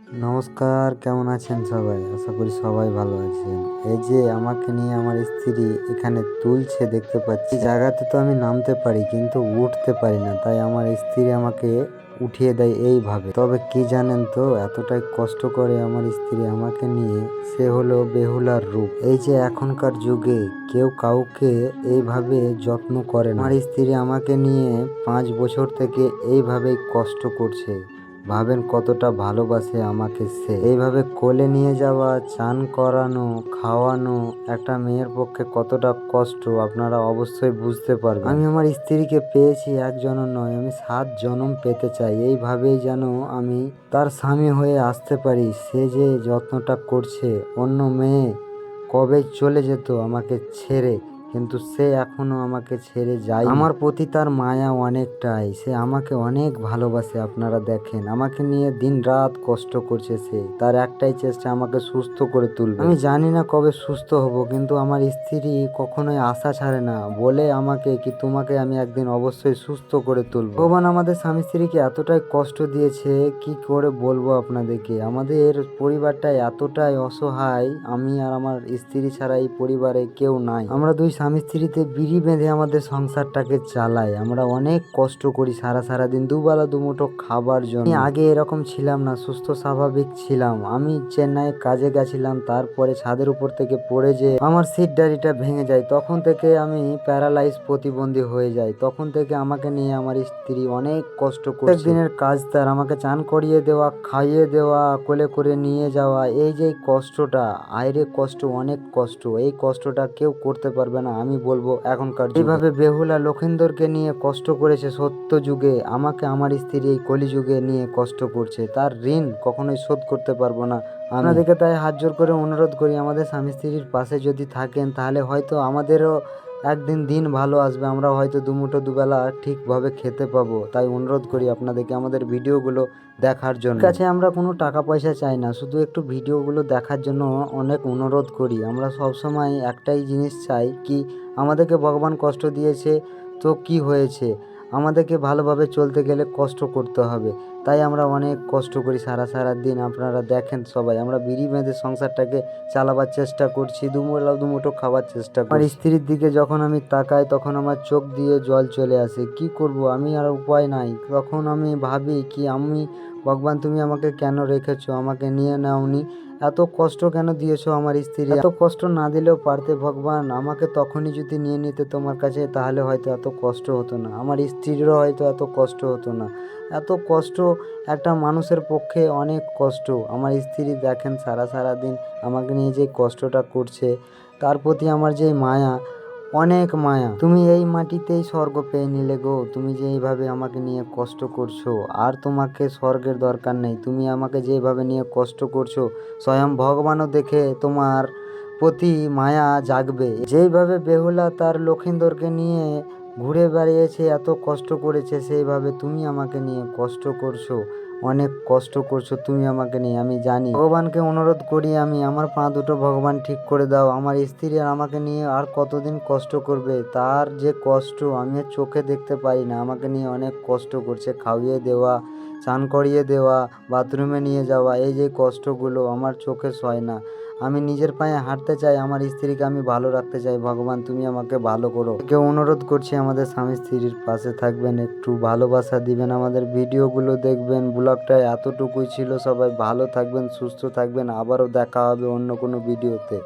নমস্কার, কেমন আছেন সবাই? আশা করি সবাই ভালো আছেন। এই যে আমাকে নিয়ে আমার স্ত্রী এখানে তুলছে দেখতে পাচ্ছি। জায়গাতে তো আমি নামতে পারি কিন্তু উঠতে পারি না। তাই আমার স্ত্রী আমাকে উঠিয়ে দেয় এইভাবে। তবে কি জানেন তো, এতটাই কষ্ট করে আমার স্ত্রী আমাকে নিয়ে সে হলো বেহুলার রূপ। এই যে এখনকার যুগে কেউ কাউকে এইভাবে যত্ন করে না। আমার স্ত্রী আমাকে নিয়ে পাঁচ বছর থেকে এইভাবেই কষ্ট করছে। ভাবেন কতটা ভালোবাসে আমাকে সে। এইভাবে কোলে নিয়ে যাওয়া, চান করানো, খাওয়ানো একটা মেয়ের পক্ষে কতটা কষ্ট, আপনারা অবশ্যই বুঝতে পারবেন। আমি আমার স্ত্রীকে পেয়েছি এক জনম নয়, আমি সাত জনম পেতে চাই। এইভাবেই যেন আমি তার স্বামী হয়ে আসতে পারি। সে যে যত্নটা করছে, অন্য মেয়ে কবে চলে যেত আমাকে ছেড়ে কিন্তু সে এখনও আমাকে ছেড়ে যায় আমার প্রতি তার মায়া অনেকটাই। সে আমাকে অনেক ভালোবাসে, আপনারা দেখেন। আমাকে নিয়ে দিন রাত কষ্ট করছে সে। তার একটাই চেষ্টা, আমাকে সুস্থ করে তুলবে। আমি জানি না কবে সুস্থ হব, কিন্তু আমার স্ত্রী কখনোই আশা ছাড়ে না। বলে আমাকে কি তোমাকে আমি একদিন অবশ্যই সুস্থ করে তুলব? ভগবান আমাদের স্বামী স্ত্রীকে এতটাই কষ্ট দিয়েছে, কি করে বলব আপনাদেরকে? আমাদের পরিবারটা এতটাই অসহায়, আমি আর আমার স্ত্রী ছাড়া এই পরিবারে কেউ নাই। আমরা দুই স্বামী স্ত্রীতে বিড়ি বেঁধে আমাদের সংসারটাকে চালাই আমরা অনেক কষ্ট করি সারা সারা দিন দুবেলা দুমুঠো খাবার জন্য। আগে এরকম ছিলাম না, সুস্থ স্বাভাবিক ছিলাম। আমি চেন্নাই কাজে গেছিলাম, তারপরে ছাদের উপর থেকে পড়ে যে আমার সিট ডাড়িটা ভেঙে যায়। তখন থেকে আমি প্যারালাইজ প্রতিবন্ধী হয়ে যাই। তখন থেকে আমাকে নিয়ে আমার স্ত্রী অনেক কষ্ট করে দিনের কাজ তার আমাকে চান করিয়ে দেওয়া, খাইয়ে দেওয়া, কোলে করে নিয়ে যাওয়া, এই যে কষ্টটা আইরে কষ্ট, অনেক কষ্ট। এই কষ্টটা কেউ করতে পারবে না। আমি বলব এখনকার এইভাবে বেহুলা লক্ষিন্দরকে নিয়ে কষ্ট করেছে সত্য যুগে আমাকে আমার স্ত্রী এই কলিযুগে নিয়ে কষ্ট করছে। তার ঋণ কখনোই শোধ করতে পারব না আপনাদেরকে তাই হাত জোর করে অনুরোধ করি আমাদের স্বামী স্ত্রীর পাশে যদি থাকেন তাহলে হয়তো আমাদেরও একদিন দিন ভালো আসবে, আমরা হয়তো দুমুঠো দুবেলা ঠিকভাবে খেতে পাবো। তাই অনুরোধ করি আপনাদেরকে আমাদের ভিডিওগুলো দেখার জন্য। কাছে আমরা কোনো টাকা পয়সা চাই না, শুধু একটু ভিডিওগুলো দেখার জন্য অনেক অনুরোধ করি। আমরা সবসময় একটাই জিনিস চাই কি, আমাদেরকে ভগবান কষ্ট দিয়েছে, তো কি হয়েছে? আমাদেরকে ভালোভাবে চলতে গেলে কষ্ট করতে হবে। তাই আমরা অনেক কষ্ট করি সারা সারা দিন। আপনারা দেখেন সবাই, আমরা বিড়ি বেঁধে সংসারটাকে চালাবার চেষ্টা করছি দুমোটা দুমুঠো খাবার চেষ্টা করি আমার স্ত্রীর দিকে যখন আমি তাকাই, তখন আমার চোখ দিয়ে জল চলে আসে। কি করব? আমি আর উপায় নাই। তখন আমি ভাবি কি আমি ভগবান, তুমি আমাকে কেন রেখেছো? আমাকে নিয়ে নাওনি। এত কষ্ট কেন দিয়েছ আমার স্ত্রী? এত কষ্ট না দিলেও পারতে ভগবান, আমাকে তখনই যদি নিয়ে নিতে তোমার কাছে, তাহলে হয়তো এত কষ্ট হতো না। আমার স্ত্রীরও হয়তো এত কষ্ট হতো না। এত কষ্ট একটা মানুষের পক্ষে অনেক কষ্ট। আমার স্ত্রী দেখেন সারা সারা দিন আমাকে নিয়ে যে কষ্টটা করছে। তার প্রতি আমার যে মায়া অনেক মায়া। তুমি এই মাটিতেই স্বর্গ পেয়ে নিলে গো। তুমি যে এইভাবে আমাকে নিয়ে কষ্ট করছ, আর তোমাকে স্বর্গের দরকার নেই। তুমি আমাকে যেভাবে নিয়ে কষ্ট করছ, স্বয়ং ভগবানও দেখে তোমার প্রতি মায়া জাগবে। যেইভাবে বেহুলা তার লক্ষিন্দরকে নিয়ে ঘুরে বেড়িয়েছে, এত কষ্ট করেছে, সেইভাবে তুমি আমাকে নিয়ে কষ্ট করছ, অনেক কষ্ট করছ তুমি আমাকে নিয়ে, আমি জানি। ভগবানকে অনুরোধ করি আমি, আমার পা দুটো ভগবান ঠিক করে দাও, আমার স্ত্রী আর আমাকে নিয়ে আর কতদিন কষ্ট করবে? তার যে কষ্ট আমি চোখে দেখতে পারি না, আমাকে নিয়ে অনেক কষ্ট করছে খাওয়িয়ে দেওয়া, চান করিয়ে দেওয়া, বাথরুমে নিয়ে যাওয়া, এই যে কষ্টগুলো আমার চোখে সয় না। আমি নিজের পায়ে হাঁটতে চাই, আমার স্ত্রীকে আমি ভালো রাখতে চাই। ভগবান, তুমি আমাকে ভালো করো। কেউ অনুরোধ করছি, আমাদের স্বামী স্ত্রীর পাশে থাকবেন, একটু ভালোবাসা দিবেন, আমাদের ভিডিওগুলো দেখবেন। ব্লগটায় এতটুকুই ছিল, সবাই ভালো থাকবেন, সুস্থ থাকবেন। আবারও দেখা হবে অন্য কোনো ভিডিওতে।